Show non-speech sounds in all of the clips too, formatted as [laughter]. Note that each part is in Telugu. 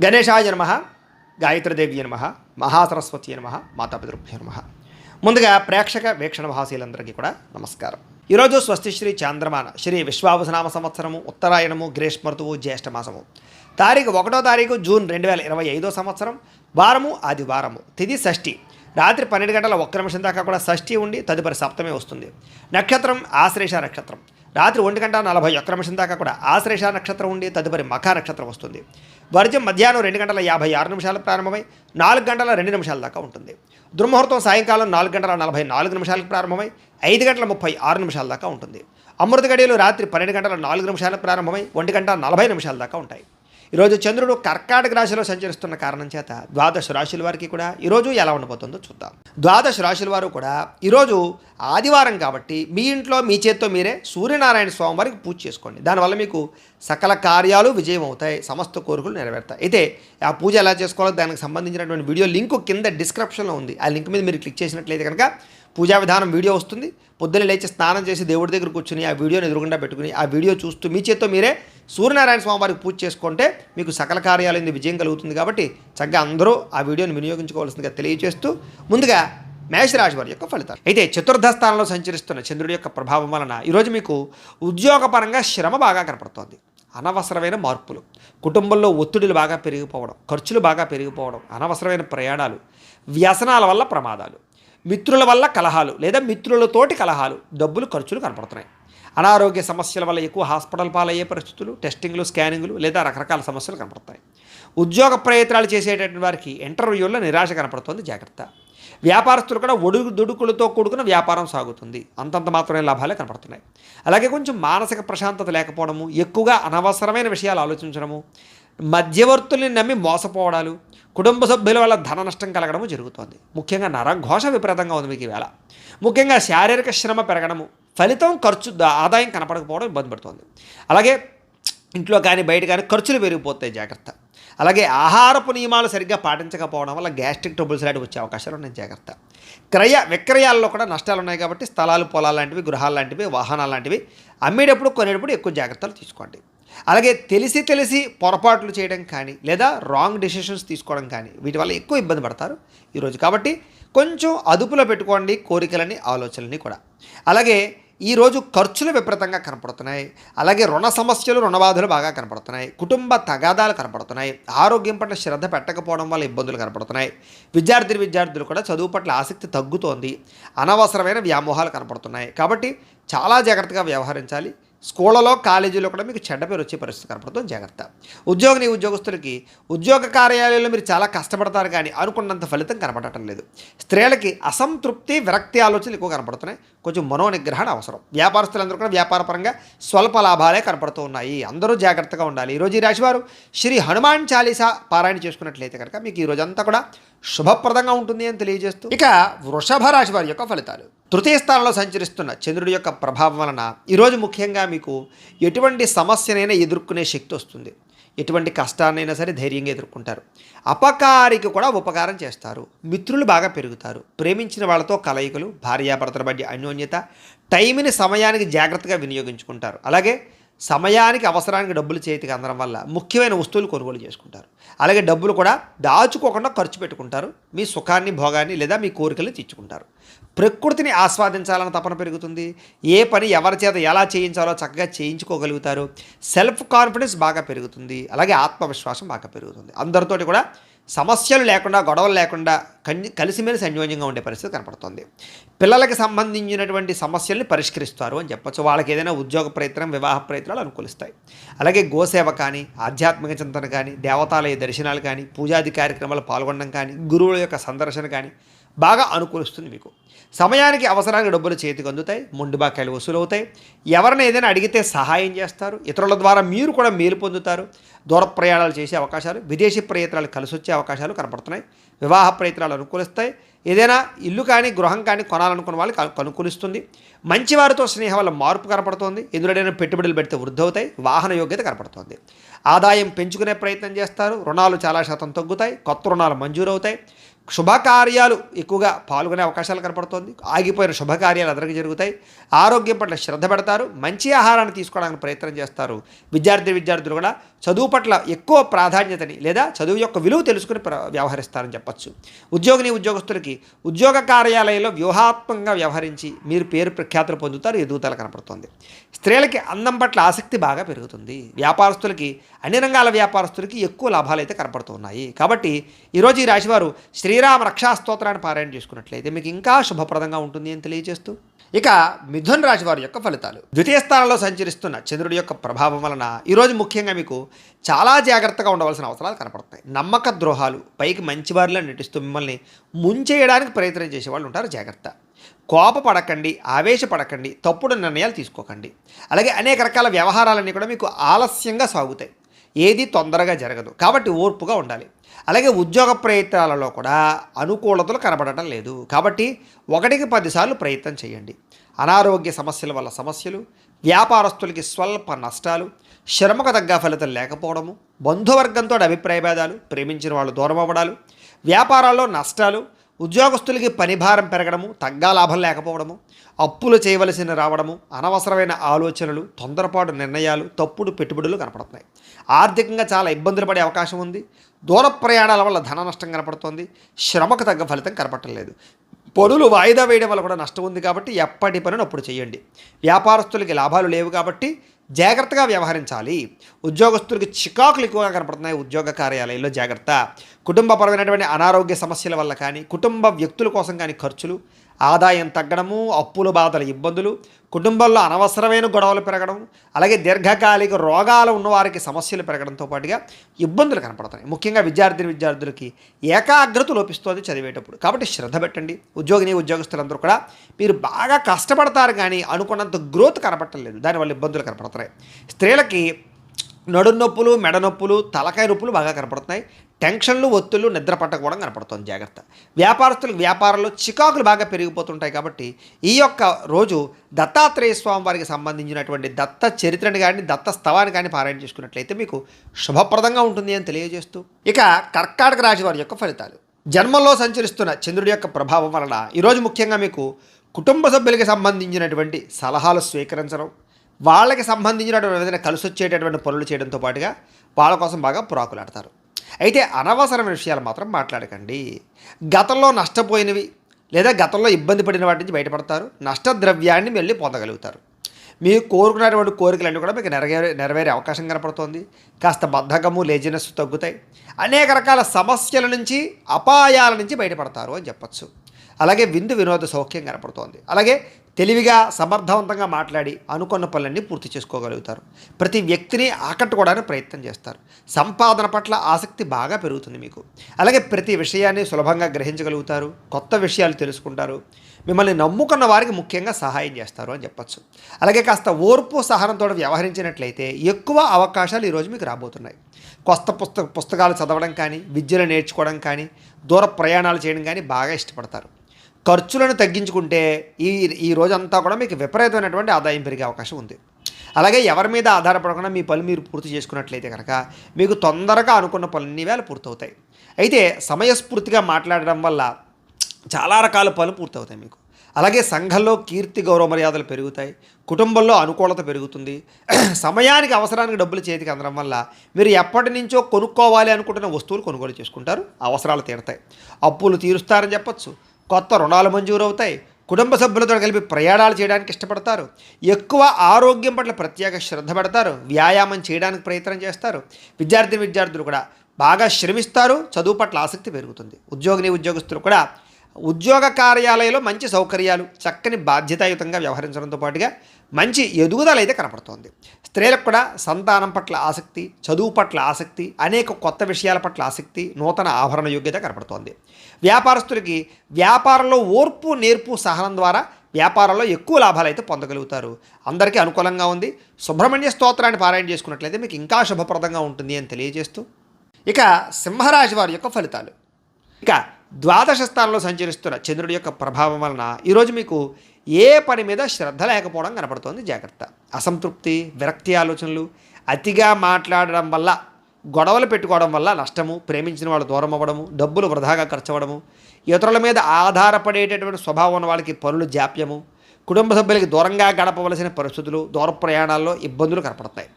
గణేశాయ నమ గాయత్రదేవి నమ మహాసరస్వతి నమ మాతాపితృభ్య నమ. ముందుగా ప్రేక్షక వీక్షణ భాషీలందరికీ కూడా నమస్కారం. ఈరోజు స్వస్తి శ్రీ చాంద్రమాన శ్రీ విశ్వావసనామ సంవత్సరము ఉత్తరాయణము గ్రీష్మ ఋతువు జ్యేష్ఠమాసము తారీఖు ఒకటో తారీఖు జూన్ రెండు వేల ఇరవై ఐదో సంవత్సరం వారము ఆదివారము తిది షష్ఠి. రాత్రి పన్నెండు గంటల ఒక్క నిమిషం దాకా కూడా షష్ఠి ఉండి తదుపరి సప్తమే వస్తుంది. నక్షత్రం ఆశ్లేష నక్షత్రం. రాత్రి ఒంటి గంట నలభై ఒక్క నిమిషం దాకా కూడా ఆశ్లేష నక్షత్రం ఉండి తదుపరి మఖ నక్షత్రం వస్తుంది. వర్జం మధ్యాహ్నం రెండు గంటల యాభై ఆరు నిమిషాలు ప్రారంభమై నాలుగు గంటల రెండు నిమిషాల దాకా ఉంటుంది. దుర్ముహూర్తం సాయంకాలం నాలుగు గంటల నలభై నాలుగు నిమిషాలకు ప్రారంభమై ఐదు గంటల ముప్పై ఆరు నిమిషాల దాకా ఉంటుంది. అమృత గడియలు రాత్రి పన్నెండు గంటల నాలుగు నిమిషాలకు ప్రారంభమై ఒంటి గంట నలభై నిమిషాల దాకా ఉంటాయి. ఈరోజు చంద్రుడు కర్కాటక రాశిలో సంచరిస్తున్న కారణం చేత ద్వాదశ రాశుల వారికి కూడా ఈరోజు ఎలా ఉండబోతుందో చూద్దాం. ద్వాదశ రాశుల వారు కూడా ఈరోజు ఆదివారం కాబట్టి మీ ఇంట్లో మీ చేత్తో మీరే సూర్యనారాయణ స్వామి వారికి పూజ చేసుకోండి. దానివల్ల మీకు సకల కార్యాలు విజయం అవుతాయి సమస్త కోరికలు నెరవేరుతాయి. అయితే ఆ పూజ ఎలా చేసుకోవాలో దానికి సంబంధించినటువంటి వీడియో లింక్ కింద డిస్క్రిప్షన్లో ఉంది. ఆ లింక్ మీద మీరు క్లిక్ చేసినట్లయితే కనుక పూజా విధానం వీడియో వస్తుంది. పొద్దున్న లేచి స్నానం చేసి దేవుడి దగ్గర కూర్చుని ఆ వీడియోని ఎదురుగుండా పెట్టుకుని ఆ వీడియో చూస్తూ మీ చేత్తో మీరే సూర్యనారాయణ స్వామి వారికి పూజ చేసుకుంటే మీకు సకల కార్యాలయం విజయం కలుగుతుంది కాబట్టి చక్కగా అందరూ ఆ వీడియోని వినియోగించుకోవాల్సిందిగా తెలియజేస్తూ ముందుగా మేషరాశి వారి యొక్క ఫలితాలు. అయితే చతుర్థ స్థానంలో సంచరిస్తున్న చంద్రుడి యొక్క ప్రభావం వలన ఈరోజు మీకు ఉద్యోగపరంగా శ్రమ బాగా కనపడుతోంది. అనవసరమైన మార్పులు కుటుంబంలో ఒత్తిడులు బాగా పెరిగిపోవడం ఖర్చులు బాగా పెరిగిపోవడం అనవసరమైన ప్రయాణాలు వ్యసనాల వల్ల ప్రమాదాలు మిత్రుల వల్ల కలహాలు లేదా మిత్రులతోటి కలహాలు డబ్బులు ఖర్చులు కనపడుతున్నాయి. అనారోగ్య సమస్యల వల్ల ఎక్కువ హాస్పిటల్ పాలయ్యే పరిస్థితులు టెస్టింగ్లు స్కానింగ్లు లేదా రకరకాల సమస్యలు కనపడతాయి. ఉద్యోగ ప్రయత్నాలు చేసేటటువంటి వారికి ఇంటర్వ్యూల్లో నిరాశ కనపడుతుంది జాగ్రత్త. వ్యాపారస్తులు కూడా ఒడుగు దుడుకులతో కూడుకున్న వ్యాపారం సాగుతుంది. అంతంత మాత్రమే లాభాలే కనపడుతున్నాయి. అలాగే కొంచెం మానసిక ప్రశాంతత లేకపోవడము ఎక్కువగా అనవసరమైన విషయాలు ఆలోచించడము మధ్యవర్తుల్ని నమ్మి మోసపోవడాలు కుటుంబ సభ్యుల వల్ల ధన నష్టం కలగడము జరుగుతోంది. ముఖ్యంగా నరఘోష విపరీతంగా ఉంది మీకు ఈవేళ ముఖ్యంగా శారీరక శ్రమ పెరగడము ఫలితం ఖర్చు ఆదాయం కనపడకపోవడం ఇబ్బంది పడుతుంది. అలాగే ఇంట్లో కానీ బయట కానీ ఖర్చులు పెరిగిపోతాయి జాగ్రత్త. అలాగే ఆహారపు నియమాలు సరిగ్గా పాటించకపోవడం వల్ల గ్యాస్ట్రిక్ ట్రబుల్స్ లాంటివి వచ్చే అవకాశాలు ఉన్నాయి జాగ్రత్త. క్రయ విక్రయాల్లో కూడా నష్టాలు ఉన్నాయి కాబట్టి స్థలాలు పొలాలు లాంటివి గృహాలు లాంటివి వాహనాలు లాంటివి అమ్మేటప్పుడు కొనేటప్పుడు ఎక్కువ జాగ్రత్తలు తీసుకోండి. అలాగే తెలిసి తెలిసి పొరపాట్లు చేయడం కానీ లేదా రాంగ్ డెసిషన్స్ తీసుకోవడం కానీ వీటి వల్ల ఎక్కువ ఇబ్బంది పడతారు ఈరోజు కాబట్టి కొంచెం అదుపులో పెట్టుకోండి కోరికలని ఆలోచనలని కూడా. అలాగే ఈరోజు ఖర్చులు విపరీతంగా కనపడుతున్నాయి. అలాగే రుణ సమస్యలు రుణబాధలు బాగా కనపడుతున్నాయి. కుటుంబ తగాదాలు కనపడుతున్నాయి. ఆరోగ్యం పట్ల శ్రద్ధ పెట్టకపోవడం వల్ల ఇబ్బందులు కనపడుతున్నాయి. విద్యార్థి విద్యార్థులు కూడా చదువు పట్ల ఆసక్తి తగ్గుతోంది. అనవసరమైన వ్యామోహాలు కనపడుతున్నాయి. కాబట్టి చాలా జాగ్రత్తగా వ్యవహరించాలి. స్కూళ్ళలో కాలేజీలో కూడా మీకు చెడ్డ పేరు వచ్చే పరిస్థితి కనపడుతుంది జాగ్రత్త. ఉద్యోగిని ఉద్యోగస్తులకి ఉద్యోగ కార్యాలయంలో మీరు చాలా కష్టపడతారు కానీ అనుకున్నంత ఫలితం కనపడటం లేదు. స్త్రీలకి అసంతృప్తి విరక్తి ఆలోచనలు ఎక్కువ కనపడుతున్నాయి. కొంచెం మనోనిగ్రహణ అవసరం. వ్యాపారస్తులందరూ కూడా వ్యాపారపరంగా స్వల్ప లాభాలే కనపడుతూ ఉన్నాయి. అందరూ జాగ్రత్తగా ఉండాలి. ఈరోజు ఈ రాశివారు శ్రీ హనుమాన్ చాలీసా పారాయణ చేసుకున్నట్లయితే కనుక మీకు ఈ రోజంతా కూడా శుభప్రదంగా ఉంటుంది అని తెలియజేస్తూ ఇక వృషభ రాశి వారి యొక్క ఫలితాలు. తృతీయ స్థానంలో సంచరిస్తున్న చంద్రుడి యొక్క ప్రభావం వలన ఈరోజు ముఖ్యంగా మీకు ఎటువంటి సమస్యనైనా ఎదుర్కొనే శక్తి వస్తుంది. ఎటువంటి కష్టాన్నైనా సరే ధైర్యంగా ఎదుర్కొంటారు. అపకారికి కూడా ఉపకారం చేస్తారు. మిత్రులు బాగా పెరుగుతారు. ప్రేమించిన వాళ్ళతో కలయికలు భార్యాభర్తల మధ్య అన్యోన్యత టైంని సమయానికి జాగ్రత్తగా వినియోగించుకుంటారు. అలాగే సమయానికి అవసరానికి డబ్బులు చేతికి అందడం వల్ల ముఖ్యమైన వస్తువులు కొనుగోలు చేసుకుంటారు. అలాగే డబ్బులు కూడా దాచుకోకుండా ఖర్చు పెట్టుకుంటారు. మీ సుఖాన్ని భోగాన్ని లేదా మీ కోరికలు తెచ్చుకుంటారు ప్రకృతిని ఆస్వాదించాలన్న తపన పెరుగుతుంది. ఏ పని ఎవరి చేత ఎలా చేయించాలో చక్కగా చేయించుకోగలుగుతారు. సెల్ఫ్ కాన్ఫిడెన్స్ బాగా పెరుగుతుంది. అలాగే ఆత్మవిశ్వాసం బాగా పెరుగుతుంది. అందరితోటి కూడా సమస్యలు లేకుండా గొడవలు లేకుండా కలిసిమెలిసి అన్యోన్యంగా ఉండే పరిస్థితి కనపడుతుంది. పిల్లలకి సంబంధించినటువంటి సమస్యల్ని పరిష్కరిస్తారు అని చెప్పొచ్చు. వాళ్ళకి ఏదైనా ఉద్యోగ ప్రయత్నం వివాహ ప్రయత్నాలు అనుకూలిస్తాయి. అలాగే గోసేవ కానీ ఆధ్యాత్మిక చింతన కానీ దేవతాలయ దర్శనాలు కానీ పూజాది కార్యక్రమాలు పాల్గొనడం కానీ గురువుల యొక్క సందర్శన కానీ బాగా అనుకూలిస్తుంది మీకు. సమయానికి అవసరానికి డబ్బులు చేతికి అందుతాయి మొండి బాకాయలు వసూలవుతాయి. ఎవరిని ఏదైనా అడిగితే సహాయం చేస్తారు. ఇతరుల ద్వారా మీరు కూడా మేలు పొందుతారు. దూర ప్రయాణాలు చేసే అవకాశాలు విదేశీ ప్రయత్నాలు కలిసి వచ్చే అవకాశాలు కనపడుతున్నాయి. వివాహ ప్రయత్నాలు అనుకూలిస్తాయి. ఏదైనా ఇల్లు కానీ గృహం కానీ కొనాలనుకున్న వాళ్ళకి అనుకూలిస్తుంది మంచి వారితో స్నేహం వల్ల మార్పు కనపడుతోంది. ఎదురుడైన పెట్టుబడులు పెడితే వృద్ధి అవుతాయి వాహన యోగ్యత కనపడుతోంది. ఆదాయం పెంచుకునే ప్రయత్నం చేస్తారు. రుణాలు చాలా శాతం తగ్గుతాయి. కొత్త రుణాలు మంజూరవుతాయి. శుభకార్యాలు ఎక్కువగా పాల్గొనే అవకాశాలు కనపడుతోంది. ఆగిపోయిన శుభకార్యాలు అందరికీ జరుగుతాయి. ఆరోగ్యం పట్ల శ్రద్ధ పెడతారు. మంచి ఆహారాన్ని తీసుకోవడానికి ప్రయత్నం చేస్తారు. విద్యార్థి విద్యార్థులు కూడా చదువు పట్ల ఎక్కువ ప్రాధాన్యతని లేదా చదువు యొక్క విలువ తెలుసుకుని ప్ర వ్యవహరిస్తారని చెప్పచ్చు. ఉద్యోగిని ఉద్యోగస్తులకి ఉద్యోగ కార్యాలయంలో వ్యూహాత్మకంగా వ్యవహరించి మీరు పేరు ప్రఖ్యాతులు పొందుతారు. ఎదుగుదల కనపడుతుంది. స్త్రీలకి అందం పట్ల ఆసక్తి బాగా పెరుగుతుంది. వ్యాపారస్తులకి అన్ని రంగాల వ్యాపారస్తులకి ఎక్కువ లాభాలు అయితే కనపడుతున్నాయి. కాబట్టి ఈరోజు ఈ రాశివారు శ్రీరామ రక్షా స్తోత్రాన్ని పారాయణ చేసుకున్నట్లయితే మీకు ఇంకా శుభప్రదంగా ఉంటుంది అని తెలియజేస్తూ. ఇక మిథున్ రాశి వారి యొక్క ఫలితాలు. ద్వితీయ స్థానంలో సంచరిస్తున్న చంద్రుడి యొక్క ప్రభావం వలన ఈరోజు ముఖ్యంగా మీకు చాలా జాగ్రత్తగా ఉండవలసిన అవసరాలు కనపడతాయి నమ్మక ద్రోహాలు పైకి మంచివారిలో నటిస్తూ మిమ్మల్ని ముంచేయడానికి ప్రయత్నం చేసేవాళ్ళు ఉంటారు జాగ్రత్త. కోపపడకండి ఆవేశపడకండి తప్పుడు నిర్ణయాలు తీసుకోకండి. అలాగే అనేక రకాల వ్యవహారాలన్నీ కూడా మీకు ఆలస్యంగా సాగుతాయి. ఏది తొందరగా జరగదు. కాబట్టి ఓర్పుగా ఉండాలి. అలాగే ఉద్యోగ ప్రయత్నాలలో కూడా అనుకూలతలు కనబడటం లేదు. కాబట్టి ఒకటికి పదిసార్లు ప్రయత్నం చేయండి. అనారోగ్య సమస్యల వల్ల సమస్యలు వ్యాపారస్తులకి స్వల్ప నష్టాలు శ్రమకు తగ్గ ఫలితం లేకపోవడము బంధువర్గంతో అభిప్రాయ భేదాలు ప్రేమించిన వాళ్ళు దూరం అవ్వడాలు వ్యాపారాల్లో నష్టాలు ఉద్యోగస్తులకి పని భారం పెరగడము తగ్గా లాభం లేకపోవడము అప్పులు చేయవలసిన రావడము అనవసరమైన ఆలోచనలు తొందరపాటు నిర్ణయాలు తప్పుడు పెట్టుబడులు కనపడుతున్నాయి. ఆర్థికంగా చాలా ఇబ్బందులు పడే అవకాశం ఉంది. దూర ప్రయాణాల వల్ల ధన నష్టం కనపడుతోంది. శ్రమకు తగ్గ ఫలితం కనపడలేదు పనులు వాయిదా వేయడం వల్ల కూడా నష్టం ఉంది కాబట్టి ఎప్పటి పనులు అప్పుడు చేయండి. వ్యాపారస్తులకి లాభాలు లేవు కాబట్టి జాగ్రత్తగా వ్యవహరించాలి. ఉద్యోగస్తులకి చికాకులు ఎక్కువగా కనపడుతున్నాయి ఉద్యోగ కార్యాలయంలో జాగ్రత్త. కుటుంబపరమైనటువంటి అనారోగ్య సమస్యల వల్ల కానీ కుటుంబ వ్యక్తుల కోసం కానీ ఖర్చులు ఆదాయం తగ్గడము అప్పుల బాధల ఇబ్బందులు కుటుంబంలో అనవసరమైన గొడవలు పెరగడం అలాగే దీర్ఘకాలిక రోగాలు ఉన్నవారికి సమస్యలు పెరగడంతో పాటుగా ఇబ్బందులు కనపడతాయి. ముఖ్యంగా విద్యార్థిని విద్యార్థులకి ఏకాగ్రత లోపిస్తుంది చదివేటప్పుడు. కాబట్టి శ్రద్ధ పెట్టండి. ఉద్యోగిని ఉద్యోగస్తులందరూ కూడా మీరు బాగా కష్టపడతారు కానీ అనుకున్నంత గ్రోత్ కనపడటం లేదు దానివల్ల ఇబ్బందులు కనపడతాయి. స్త్రీలకి నడుం నొప్పులు మెడ నొప్పులు తలకాయ నొప్పులు బాగా కనపడుతున్నాయి. టెన్షన్లు ఒత్తులు నిద్ర పట్టకపోవడం కనపడుతుంది. జాగ్రత్త. వ్యాపారస్తులకు వ్యాపారంలో చికాకులు బాగా పెరిగిపోతుంటాయి కాబట్టి ఈ యొక్క రోజు దత్తాత్రేయ స్వామి వారికి సంబంధించినటువంటి దత్త చరిత్రని కానీ దత్త స్థవాన్ని కానీ పారాయణ చేసుకున్నట్లయితే మీకు శుభప్రదంగా ఉంటుంది అని తెలియజేస్తూ ఇక కర్కాటక రాశి వారి యొక్క ఫలితాలు. జన్మంలో సంచరిస్తున్న చంద్రుడి యొక్క ప్రభావం వలన ఈరోజు ముఖ్యంగా మీకు కుటుంబ సభ్యులకి సంబంధించినటువంటి సలహాలు స్వీకరించడం వాళ్ళకి సంబంధించినటువంటి ఏదైనా కలిసి వచ్చేటటువంటి పనులు చేయడంతో పాటుగా వాళ్ళ కోసం బాగా పురాకులాడతారు. అయితే అనవసరమైన విషయాలు మాత్రం మాట్లాడకండి. గతంలో నష్టపోయినవి లేదా గతంలో ఇబ్బంది పడిన వాటి నుంచి బయటపడతారు. నష్టద్రవ్యాన్ని మళ్ళీ పొందగలుగుతారు. మీరు కోరుకున్నటువంటి కోరికలన్నీ కూడా మీకు నెరవేరే నెరవేరే అవకాశం కనపడుతోంది. కాస్త బద్ధకము లేజినెస్ తగ్గుతాయి. అనేక రకాల సమస్యల నుంచి అపాయాల నుంచి బయటపడతారు అని చెప్పచ్చు. అలాగే విందు వినోద సౌఖ్యం కనపడుతోంది. అలాగే తెలివిగా సమర్థవంతంగా మాట్లాడి అనుకున్న పనులన్నీ పూర్తి చేసుకోగలుగుతారు. ప్రతి వ్యక్తిని ఆకట్టుకోవడానికి ప్రయత్నం చేస్తారు. సంపాదన పట్ల ఆసక్తి బాగా పెరుగుతుంది మీకు. అలాగే ప్రతి విషయాన్ని సులభంగా గ్రహించగలుగుతారు. కొత్త విషయాలు తెలుసుకుంటారు. మిమ్మల్ని నమ్ముకున్న వారికి ముఖ్యంగా సహాయం చేస్తారు అని చెప్పచ్చు. అలాగే కాస్త ఓర్పు సహనంతో వ్యవహరించినట్లయితే ఎక్కువ అవకాశాలు ఈరోజు మీకు రాబోతున్నాయి. కొత్త పుస్తక పుస్తకాలు చదవడం కానీ విద్యను నేర్చుకోవడం కానీ దూర ప్రయాణాలు చేయడం కానీ బాగా ఇష్టపడతారు. ఖర్చులను తగ్గించుకుంటే ఈ ఈ రోజంతా కూడా మీకు విపరీతమైనటువంటి ఆదాయం పెరిగే అవకాశం ఉంది. అలాగే ఎవరి మీద ఆధారపడకుండా మీ పనులు మీరు పూర్తి చేసుకున్నట్లయితే కనుక మీకు తొందరగా అనుకున్న పనులన్నీ వేళ పూర్తవుతాయి. అయితే సమయస్ఫూర్తిగా మాట్లాడడం వల్ల చాలా రకాల పనులు పూర్తవుతాయి మీకు. అలాగే సంఘంలో కీర్తి గౌరవ మర్యాదలు పెరుగుతాయి. కుటుంబంలో అనుకూలత పెరుగుతుంది. సమయానికి అవసరానికి డబ్బులు చేతికి అందడం వల్ల మీరు ఎప్పటి నుంచో కొనుక్కోవాలి అనుకుంటున్న వస్తువులు కొనుగోలు చేసుకుంటారు. అవసరాలు తీరుతాయి. అప్పులు తీరుస్తారని చెప్పచ్చు. కొత్త రుణాలు మంజూరు అవుతాయి కుటుంబ సభ్యులతో కలిపి ప్రయాణాలు చేయడానికి ఇష్టపడతారు. ఎక్కువ ఆరోగ్యం పట్ల ప్రత్యేక శ్రద్ధ పెడతారు. వ్యాయామం చేయడానికి ప్రయత్నం చేస్తారు. విద్యార్థి విద్యార్థులు కూడా బాగా శ్రమిస్తారు. చదువు పట్ల ఆసక్తి పెరుగుతుంది. ఉద్యోగిని ఉద్యోగస్తులు కూడా ఉద్యోగ కార్యాలయంలో మంచి సౌకర్యాలు చక్కని బాధ్యతాయుతంగా వ్యవహరించడంతో పాటుగా మంచి ఎదుగుదల అయితే కనపడుతోంది. స్త్రీలకు కూడా సంతానం పట్ల ఆసక్తి చదువు పట్ల ఆసక్తి అనేక కొత్త విషయాల పట్ల ఆసక్తి నూతన ఆభరణ యోగ్యత కనపడుతోంది. వ్యాపారస్తులకి వ్యాపారంలో ఓర్పు నేర్పు సహనం ద్వారా వ్యాపారంలో ఎక్కువ లాభాలు అయితే పొందగలుగుతారు. అందరికీ అనుకూలంగా ఉంది. సుబ్రహ్మణ్య స్తోత్రాన్ని పారాయణ చేసుకున్నట్లయితే మీకు ఇంకా శుభప్రదంగా ఉంటుంది అని తెలియజేస్తూ ఇక సింహరాశి వారి యొక్క ఫలితాలు. ఇక ద్వాదశ స్థానంలో సంచరిస్తున్న చంద్రుడి యొక్క ప్రభావం వలన ఈరోజు మీకు ఏ పని మీద శ్రద్ధ లేకపోవడం కనపడుతోంది. జాగ్రత్త. అసంతృప్తి విరక్తి ఆలోచనలు అతిగా మాట్లాడడం వల్ల గొడవలు పెట్టుకోవడం వల్ల నష్టము ప్రేమించిన వాళ్ళు దూరం అవ్వడము డబ్బులు వృధాగా ఖర్చవడము ఇతరుల మీద ఆధారపడేటటువంటి స్వభావం ఉన్న వాళ్ళకి పనులు జాప్యము కుటుంబ సభ్యులకి దూరంగా గడపవలసిన పరిస్థితులు దూర ప్రయాణాల్లో ఇబ్బందులు కనపడతాయి.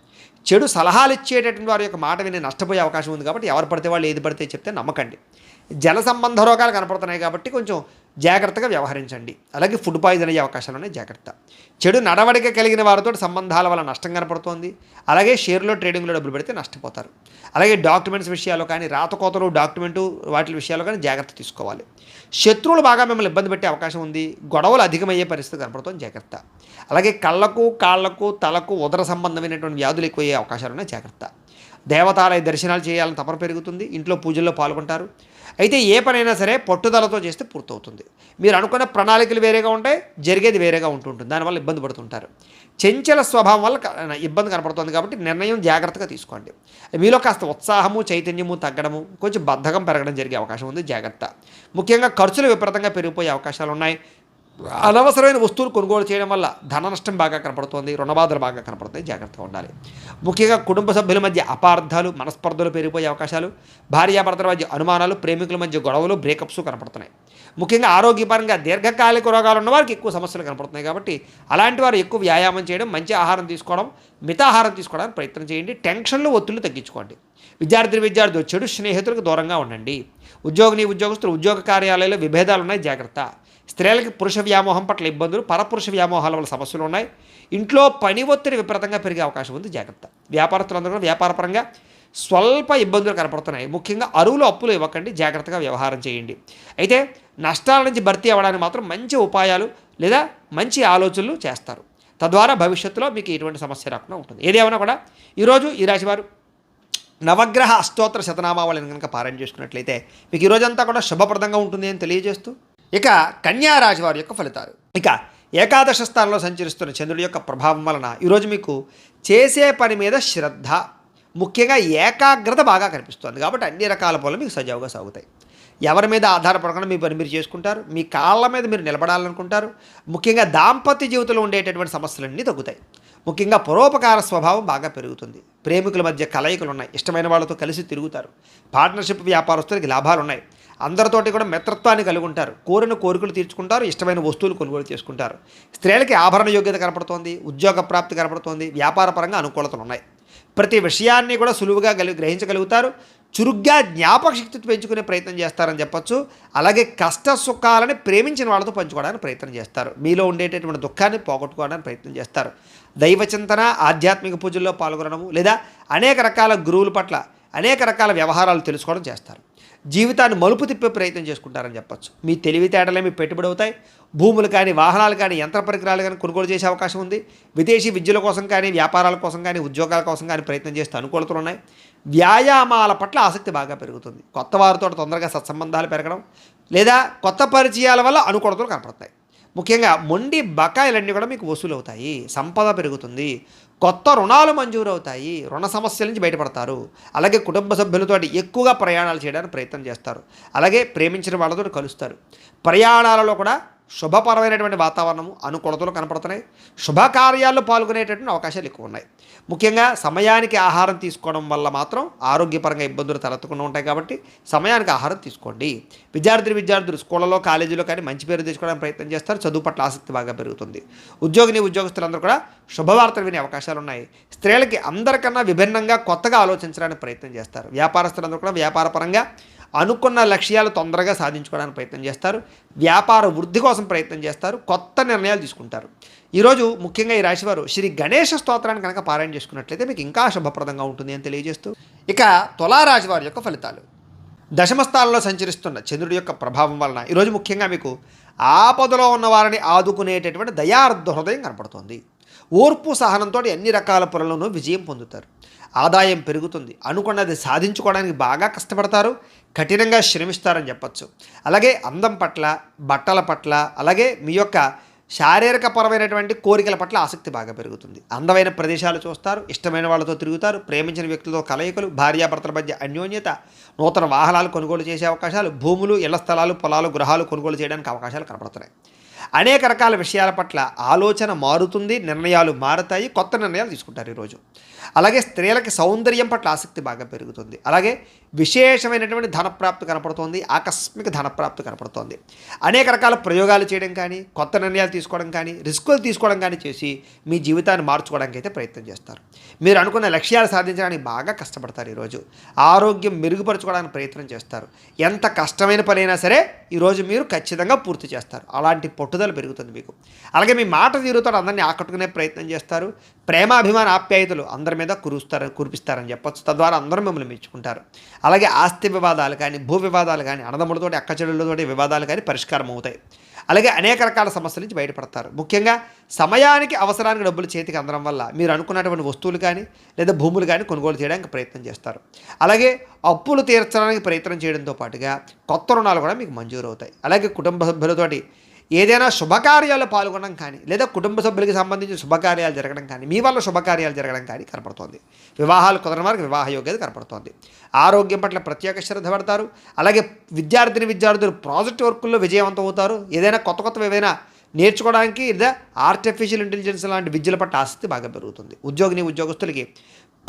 చెడు సలహాలు ఇచ్చేటటువంటి వారి యొక్క మాట విని నష్టపోయే అవకాశం ఉంది కాబట్టి ఎవరు పడితే వాళ్ళు ఏది పడితే చెప్తే నమ్మకండి. జల సంబంధ రోగాలు కనపడుతున్నాయి కాబట్టి కొంచెం జాగ్రత్తగా వ్యవహరించండి. అలాగే ఫుడ్ పాయిజన్ అయ్యే అవకాశాలు ఉన్నాయి జాగ్రత్త. చెడు నడవడిక కలిగిన వారితో సంబంధాల వల్ల నష్టం కనపడుతోంది. అలాగే షేర్లో ట్రేడింగ్లో డబ్బులు పెడితే నష్టపోతారు. అలాగే డాక్యుమెంట్స్ విషయాల్లో కానీ రాతకోతలు డాక్యుమెంటు వాటి విషయాల్లో కానీ జాగ్రత్త తీసుకోవాలి. శత్రువులు బాగా మిమ్మల్ని ఇబ్బంది పెట్టే అవకాశం ఉంది. గొడవలు అధికమయ్యే పరిస్థితి కనపడుతుంది జాగ్రత్త. అలాగే కళ్ళకు కాళ్ళకు తలకు ఉదర సంబంధమైనటువంటి వ్యాధులు ఎక్కువయ్యే అవకాశాలు ఉన్నాయి జాగ్రత్త. దేవతాలయ దర్శనాలు చేయాలని తపన పెరుగుతుంది. ఇంట్లో పూజల్లో పాల్గొంటారు. అయితే ఏ పనైనా సరే పట్టుదలతో చేస్తే పూర్తవుతుంది. మీరు అనుకున్న ప్రణాళికలు వేరేగా ఉంటాయి జరిగేది వేరేగా ఉంటుంటుంది. దానివల్ల ఇబ్బంది పడుతుంటారు. చెంచల స్వభావం వల్ల ఇబ్బంది కనపడుతుంది కాబట్టి నిర్ణయం జాగ్రత్తగా తీసుకోండి. మీలో కాస్త ఉత్సాహము చైతన్యము తగ్గడము కొంచెం బద్ధకం పెరగడం జరిగే అవకాశం ఉంది. జాగ్రత్త. ముఖ్యంగా ఖర్చులు విపరీతంగా పెరిగిపోయే అవకాశాలు ఉన్నాయి. అనవసరమైన వస్తువులు కొనుగోలు చేయడం వల్ల ధన నష్టం బాగా కనపడుతోంది రుణబాధలు బాగా కనపడుతాయి జాగ్రత్తగా ఉండాలి. ముఖ్యంగా కుటుంబ సభ్యుల మధ్య అపార్థాలు మనస్పర్ధలు పెరిగిపోయే అవకాశాలు భార్యాభర్తల మధ్య అనుమానాలు ప్రేమికుల మధ్య గొడవలు బ్రేకప్స్ కనపడుతున్నాయి. ముఖ్యంగా ఆరోగ్యపరంగా దీర్ఘకాలిక రోగాలు ఉన్న వారికి ఎక్కువ సమస్యలు కనపడుతున్నాయి కాబట్టి అలాంటి వారు ఎక్కువ వ్యాయామం చేయడం మంచి ఆహారం తీసుకోవడం మితాహారం తీసుకోవడానికి ప్రయత్నం చేయండి. టెన్షన్లు ఒత్తిళ్ళు తగ్గించుకోండి. విద్యార్థి విద్యార్థులు చెడు స్నేహితులకు దూరంగా ఉండండి. ఉద్యోగిని ఉద్యోగస్తులు ఉద్యోగ కార్యాలయాల్లో విభేదాలు ఉన్నాయి జాగ్రత్త. స్త్రీలకి పురుష వ్యామోహం పట్ల ఇబ్బందులు పరపురుష వ్యామోహాల వల్ల సమస్యలు ఉన్నాయి. ఇంట్లో పని ఒత్తిడి విపరీతంగా పెరిగే అవకాశం ఉంది. జాగ్రత్త. వ్యాపారస్తులందరూ కూడా వ్యాపారపరంగా స్వల్ప ఇబ్బందులు కనపడుతున్నాయి. ముఖ్యంగా అరువులు అప్పులు ఇవ్వకండి. జాగ్రత్తగా వ్యవహారం చేయండి. అయితే నష్టాల నుంచి భర్తీ అవ్వడానికి మాత్రం మంచి ఉపాయాలు లేదా మంచి ఆలోచనలు చేస్తారు. తద్వారా భవిష్యత్తులో మీకు ఎటువంటి సమస్య రాకుండా ఉంటుంది. ఏదేమైనా కూడా ఈరోజు ఈ రాశివారు నవగ్రహ అష్టోత్తర శతనామావళిని కనుక పారాయణ చేసుకున్నట్లయితే మీకు ఈ కూడా శుభప్రదంగా ఉంటుంది అని తెలియజేస్తూ ఇక కన్యా వారి యొక్క ఫలితాలు. ఇక ఏకాదశ స్థానంలో సంచరిస్తున్న చంద్రుడి యొక్క ప్రభావం వలన ఈరోజు మీకు చేసే పని మీద శ్రద్ధ ముఖ్యంగా ఏకాగ్రత బాగా కనిపిస్తుంది. కాబట్టి అన్ని రకాల పనులు మీకు సజావుగా సాగుతాయి. ఎవరి మీద ఆధారపడకుండా మీ పని మీరు చేసుకుంటారు. మీ కాళ్ళ మీద మీరు నిలబడాలనుకుంటారు. ముఖ్యంగా దాంపత్య జీవితంలో ఉండేటటువంటి సమస్యలన్నీ తగ్గుతాయి. ముఖ్యంగా పరోపకార స్వభావం బాగా పెరుగుతుంది. ప్రేమికుల మధ్య కలయికలు ఉన్నాయి. ఇష్టమైన వాళ్ళతో కలిసి తిరుగుతారు. పార్ట్నర్షిప్ వ్యాపారస్తులకి లాభాలు ఉన్నాయి అందరితోటి కూడా మిత్రత్వాన్ని కలిగి ఉంటారు. కోరిన కోరికలు తీర్చుకుంటారు. ఇష్టమైన వస్తువులు కొనుగోలు చేసుకుంటారు. స్త్రీలకి ఆభరణ యోగ్యత కనపడుతోంది. ఉద్యోగ ప్రాప్తి కనపడుతోంది. వ్యాపారపరంగా అనుకూలతలు ఉన్నాయి. ప్రతి విషయాన్ని కూడా సులువుగా గ్రహించగలుగుతారు. చురుగ్గా జ్ఞాపక శక్తి పెంచుకునే ప్రయత్నం చేస్తారని చెప్పచ్చు. అలాగే కష్ట సుఖాలని ప్రేమించిన వాళ్ళతో పంచుకోవడానికి ప్రయత్నం చేస్తారు. మీలో ఉండేటటువంటి దుఃఖాన్ని పోగొట్టుకోవడానికి ప్రయత్నం చేస్తారు. దైవ చింతన ఆధ్యాత్మిక పూజల్లో పాల్గొనడము లేదా అనేక రకాల గురువుల పట్ల అనేక రకాల వ్యవహారాలు తెలుసుకోవడం చేస్తారు. జీవితాన్ని మలుపు తిప్పే ప్రయత్నం చేసుకుంటారని చెప్పచ్చు. మీ తెలివితేటలే మీ పెట్టుబడి అవుతాయి. భూములు కానీ వాహనాలు కానీ యంత్ర పరికరాలు కానీ కొనుగోలు చేసే అవకాశం ఉంది. విదేశీ విద్యల కోసం కానీ వ్యాపారాల కోసం కానీ ఉద్యోగాల కోసం కానీ ప్రయత్నం చేస్తే అనుకూలతలు ఉన్నాయి. వ్యాయామాల పట్ల ఆసక్తి బాగా పెరుగుతుంది. కొత్త వారితో తొందరగా సత్సంబంధాలు పెరగడం లేదా కొత్త పరిచయాల వల్ల అనుకూలతలు కనపడతాయి. ముఖ్యంగా మొండి బకాయిలన్నీ కూడా మీకు వసూలు అవుతాయి సంపద పెరుగుతుంది. కొత్త రుణాలు మంజూరు అవుతాయి రుణ సమస్యల నుంచి బయటపడతారు. అలాగే కుటుంబ సభ్యులతో ఎక్కువగా ప్రయాణాలు చేయడానికి ప్రయత్నం చేస్తారు. అలాగే ప్రేమించిన వాళ్ళతో కలుస్తారు. ప్రయాణాలలో కూడా శుభపరమైనటువంటి వాతావరణము అనుకూలతలు కనపడుతున్నాయి. శుభకార్యాల్లో పాల్గొనేటటువంటి అవకాశాలు ఎక్కువ ఉన్నాయి. ముఖ్యంగా సమయానికి ఆహారం తీసుకోవడం వల్ల మాత్రం ఆరోగ్యపరంగా ఇబ్బందులు తలెత్తకుండా ఉంటాయి కాబట్టి సమయానికి ఆహారం తీసుకోండి. విద్యార్థులు విద్యార్థులు స్కూళ్ళలో కాలేజీలో కానీ మంచి పేరు తెచ్చుకోవడానికి ప్రయత్నం చేస్తారు. చదువు పట్ల ఆసక్తి బాగా పెరుగుతుంది. ఉద్యోగిని ఉద్యోగస్తులందరూ కూడా శుభవార్తలు వినే అవకాశాలు ఉన్నాయి. స్త్రీలకి అందరికన్నా విభిన్నంగా కొత్తగా ఆలోచించడానికి ప్రయత్నం చేస్తారు. వ్యాపారస్తులందరూ కూడా వ్యాపారపరంగా అనుకున్న లక్ష్యాలు తొందరగా సాధించుకోవడానికి ప్రయత్నం చేస్తారు. వ్యాపార వృద్ధి కోసం ప్రయత్నం చేస్తారు. కొత్త నిర్ణయాలు తీసుకుంటారు. ఈరోజు ముఖ్యంగా ఈ రాశివారు శ్రీ గణేష స్తోత్రాన్ని కనుక పారాయణ చేసుకున్నట్లయితే మీకు ఇంకా శుభప్రదంగా ఉంటుంది అని తెలియజేస్తూ ఇక తులారాశి వారి యొక్క ఫలితాలు. దశమస్థానంలో సంచరిస్తున్న చంద్రుడి యొక్క ప్రభావం వలన ఈరోజు ముఖ్యంగా మీకు ఆపదలో ఉన్న వారిని ఆదుకునేటటువంటి దయార్థ హృదయం కనపడుతుంది. ఓర్పు సహనంతో అన్ని రకాల పనులను విజయం పొందుతారు. ఆదాయం పెరుగుతుంది. అనుకున్నది సాధించుకోవడానికి బాగా కష్టపడతారు. కఠినంగా శ్రమిస్తారని చెప్పచ్చు. అలాగే అందం పట్ల బట్టల పట్ల అలాగే మీ యొక్క శారీరకపరమైనటువంటి కోరికల పట్ల ఆసక్తి బాగా పెరుగుతుంది. అందమైన ప్రదేశాలు చూస్తారు ఇష్టమైన వాళ్ళతో తిరుగుతారు ప్రేమించిన వ్యక్తులతో కలయికలు భార్యాభర్తల మధ్య అన్యోన్యత నూతన వాహనాలు కొనుగోలు చేసే అవకాశాలు భూములు ఇళ్ళ స్థలాలు పొలాలు గృహాలు కొనుగోలు చేయడానికి అవకాశాలు కనపడుతున్నాయి అనేక రకాల విషయాల పట్ల ఆలోచన మారుతుంది నిర్ణయాలు మారుతాయి కొత్త నిర్ణయాలు తీసుకుంటారు ఈరోజు. అలాగే స్త్రీలకి సౌందర్యం పట్ల ఆసక్తి బాగా పెరుగుతుంది. అలాగే విశేషమైనటువంటి ధనప్రాప్తి కనపడుతోంది. ఆకస్మిక ధనప్రాప్తి కనపడుతోంది. అనేక రకాల ప్రయోగాలు చేయడం కానీ కొత్త నిర్ణయాలు తీసుకోవడం కానీ రిస్కులు తీసుకోవడం కానీ చేసి మీ జీవితాన్ని మార్చుకోవడానికి అయితే ప్రయత్నం చేస్తారు. మీరు అనుకున్న లక్ష్యాలు సాధించడానికి బాగా కష్టపడతారు ఈరోజు. ఆరోగ్యం మెరుగుపరచుకోవడానికి ప్రయత్నం చేస్తారు. ఎంత కష్టమైన పనైనా సరే ఈరోజు మీరు ఖచ్చితంగా పూర్తి చేస్తారు. అలాంటి పట్టుదల పెరుగుతుంది మీకు. అలాగే మీ మాట తీరుతో అందరినీ ఆకట్టుకునే ప్రయత్నం చేస్తారు. ప్రేమాభిమాన ఆప్యాయతలు అందరి మీద కురుస్తారు కురిపిస్తారని చెప్పొచ్చు. తద్వారా అందరూ మిమ్మల్ని మెచ్చుకుంటారు. అలాగే ఆస్తి వివాదాలు కానీ భూ వివాదాలు కానీ అన్నదమ్ములతోటి అక్కచెడులతోటి వివాదాలు కానీ పరిష్కారం అవుతాయి. అలాగే అనేక రకాల సమస్యల నుంచి బయటపడతారు. ముఖ్యంగా సమయానికి అవసరానికి డబ్బులు చేతికి అందడం వల్ల మీరు అనుకున్నటువంటి వస్తువులు కానీ లేదా భూములు కానీ కొనుగోలు చేయడానికి ప్రయత్నం చేస్తారు. అలాగే అప్పులు తీర్చడానికి ప్రయత్నం చేయడంతో పాటుగా కొత్త రుణాలు కూడా మీకు మంజూరు అవుతాయి అలాగే కుటుంబ సభ్యులతోటి ఏదైనా శుభకార్యాల్లో పాల్గొనడం కానీ లేదా కుటుంబ సభ్యులకి సంబంధించిన శుభకార్యాలు జరగడం కానీ మీ వల్ల శుభకార్యాలు జరగడం కానీ కనపడుతోంది. వివాహాలు కుదరని వారికి వివాహ యోగ్యత కనపడుతోంది. ఆరోగ్యం పట్ల ప్రత్యేక శ్రద్ధ పడతారు. అలాగే విద్యార్థిని విద్యార్థులు ప్రాజెక్ట్ వర్కుల్లో విజయవంతం అవుతారు. ఏదైనా కొత్త కొత్త ఏవైనా నేర్చుకోవడానికి లేదా ఆర్టిఫిషియల్ ఇంటెలిజెన్స్ లాంటి విద్యల పట్ల ఆసక్తి బాగా పెరుగుతుంది. ఉద్యోగిని ఉద్యోగస్తులకి